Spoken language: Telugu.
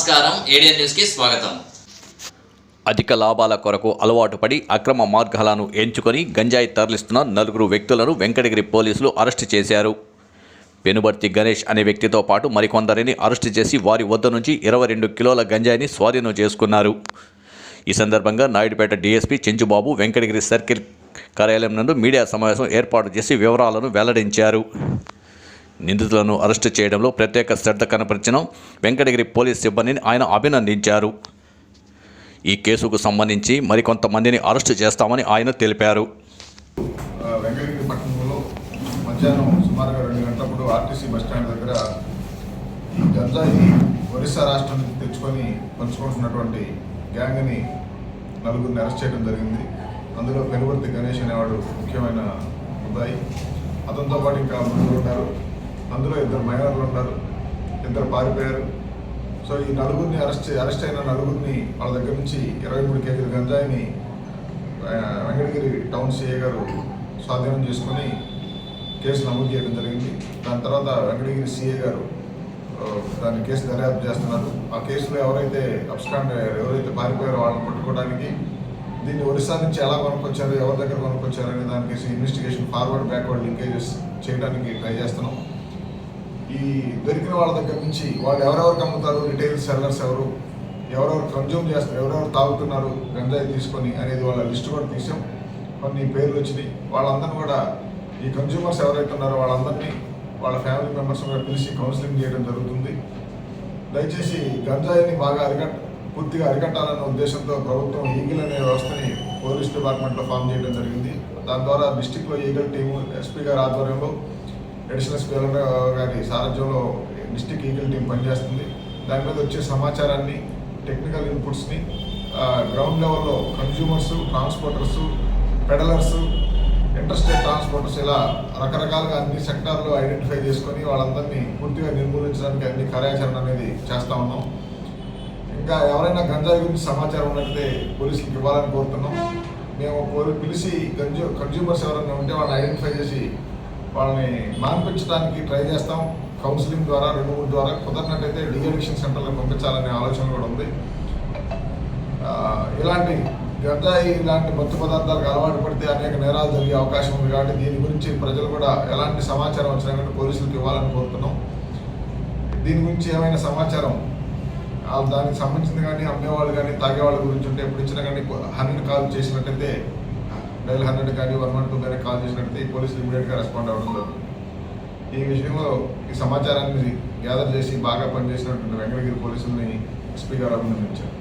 నమస్కారం. ఏడియన్ న్యూస్కి స్వాగతం. అధిక లాభాల కొరకు అలవాటు పడి అక్రమ మార్గాలను ఎంచుకొని గంజాయి తరలిస్తున్న నలుగురు వ్యక్తులను వెంకటగిరి పోలీసులు అరెస్టు చేశారు. పెనుబర్తి గణేష్ అనే వ్యక్తితో పాటు మరికొందరిని అరెస్టు చేసి వారి వద్ద నుంచి ఇరవై రెండు కిలోల గంజాయిని స్వాధీనం చేసుకున్నారు. ఈ సందర్భంగా నాయుడుపేట డీఎస్పీ చెంచుబాబు వెంకటగిరి సర్కిల్ కార్యాలయం నుండి మీడియా సమావేశం ఏర్పాటు చేసి వివరాలను వెల్లడించారు. నిందితులను అరెస్టు చేయడంలో ప్రత్యేక శ్రద్ధ కనపరిచిన వెంకటగిరి పోలీస్ సిబ్బందిని ఆయన అభినందించారు. ఈ కేసుకు సంబంధించి మరికొంతమందిని అరెస్టు చేస్తామని ఆయన తెలిపారు. వెంకటగిరి పట్టణంలో మధ్యాహ్నం సుమారుగా రెండు గంటలప్పుడు ఆర్టీసీ బస్టాండ్ దగ్గర గంజాయి ఒరిస్సా రాష్ట్రం నుంచి తెచ్చుకొని పంచుకుంటున్నటువంటి గ్యాంగ్ని నలుగురిని అరెస్ట్ చేయడం జరిగింది. అందులో పెనువర్తి గణేష్ అనేవాడు ముఖ్యమైన ఉదాయి. అతనితో పాటు ఇంకా ముగ్గురు ఉన్నారు. అందులో ఇద్దరు మైనర్లు ఉన్నారు ఇద్దరు పారిపోయారు. సో ఈ నలుగురిని అరెస్ట్ అరెస్ట్ అయిన నలుగురిని వాళ్ళ దగ్గర నుంచి ఇరవై మూడు కేజీల గంజాయిని వెంకటగిరి టౌన్ సిఏ గారు స్వాధీనం చేసుకొని కేసు నమోదు చేయడం జరిగింది. దాని తర్వాత వెంకటగిరి సిఏ గారు దాని కేసు దర్యాప్తు చేస్తున్నారు. ఆ కేసులో ఎవరైతే అబ్స్కాండ్ ఎవరైతే పారిపోయారో వాళ్ళని పట్టుకోవడానికి దీన్ని ఒరిస్సా నుంచి ఎలా కొనుక్కొచ్చారు ఎవరి దగ్గర కొనుక్కొచ్చారు అనే దానికి ఇన్వెస్టిగేషన్ ఫార్వర్డ్ బ్యాక్వర్డ్ లింకేజెస్ చేయడానికి ట్రై చేస్తున్నాం. ఈ దొరికిన వాళ్ళ దగ్గర నుంచి వాళ్ళు ఎవరెవరికి అమ్ముతారు రిటైల్ సెల్లర్స్ ఎవరు ఎవరెవరు కన్జ్యూమ్ చేస్తారు ఎవరెవరు తాగుతున్నారు గంజాయి తీసుకొని అనేది వాళ్ళ లిస్ట్ కూడా తీసాం. కొన్ని పేర్లు వచ్చినాయి. వాళ్ళందరినీ కూడా ఈ కన్జ్యూమర్స్ ఎవరైతే ఉన్నారో వాళ్ళందరినీ వాళ్ళ ఫ్యామిలీ మెంబర్స్ కూడా పిలిచి కౌన్సిలింగ్ చేయడం జరుగుతుంది. దయచేసి గంజాయిని బాగా అరికట్ పూర్తిగా అరికట్టాలన్న ఉద్దేశంతో ప్రభుత్వం ఈగిల్ అనే వ్యవస్థని పోలీస్ డిపార్ట్మెంట్లో ఫామ్ చేయడం జరిగింది. దాని ద్వారా డిస్టిక్లో ఈగల్ టీము ఎస్పీ గారి ఆధ్వర్యంలో అడిషనల్ ఎస్పీ గారి సారథ్యంలో డిస్టిక్ ఈగల్ టీం పనిచేస్తుంది. దాని మీద వచ్చే సమాచారాన్ని టెక్నికల్ ఇన్పుట్స్ని గ్రౌండ్ లెవెల్లో consumers transporters peddlers interstate transporters ఇలా రకరకాలుగా అన్ని సెక్టార్లు ఐడెంటిఫై చేసుకొని వాళ్ళందరినీ పూర్తిగా నిర్మూలించడానికి అన్ని కార్యాచరణ అనేది చేస్తూ ఉన్నాం. ఇంకా ఎవరైనా గంజాయి గురించి సమాచారం ఉన్నట్లయితే పోలీసులకు ఇవ్వాలని కోరుతున్నాం. మేము పిలిచి గంజు కన్జ్యూమర్స్ ఎవరైనా ఉంటే వాళ్ళని ఐడెంటిఫై చేసి వాళ్ళని మాన్పించడానికి ట్రై చేస్తాం. కౌన్సిలింగ్ ద్వారా రెండు మూడు ద్వారా కుదరినట్టయితే డీ సెంటర్లకు పంపించాలనే ఆలోచన కూడా ఉంది. ఇలాంటి గంజాయి ఇలాంటి మత్తు పదార్థాలకు అలవాటు పడితే అనేక నేరాలు జరిగే అవకాశం ఉంది కాబట్టి దీని గురించి ప్రజలు కూడా ఎలాంటి సమాచారం వచ్చినా కానీ పోలీసులకు ఇవ్వాలని కోరుతున్నాం. దీని గురించి ఏమైనా సమాచారం? దానికి సంబంధించింది కానీ అమ్మేవాళ్ళు కానీ తాగేవాళ్ళ గురించి ఉంటే ఎప్పుడు ఇచ్చినా కానీ హండ్రెడ్ కాల్ చేసినట్టయితే డైల్ హండ్రెడ్ కానీ వన్ వన్ టూ కానీ కాల్ చేసినట్టయితే ఈ పోలీసులు ఇమీడియట్గా రెస్పాండ్ అవ్వడం జరుగుతుంది. ఈ విషయంలో ఈ సమాచారాన్ని గ్యాదర్ చేసి బాగా పనిచేసినటువంటి వెంకటగిరి పోలీసుల్ని ఎస్పీ గారు అభినందించారు.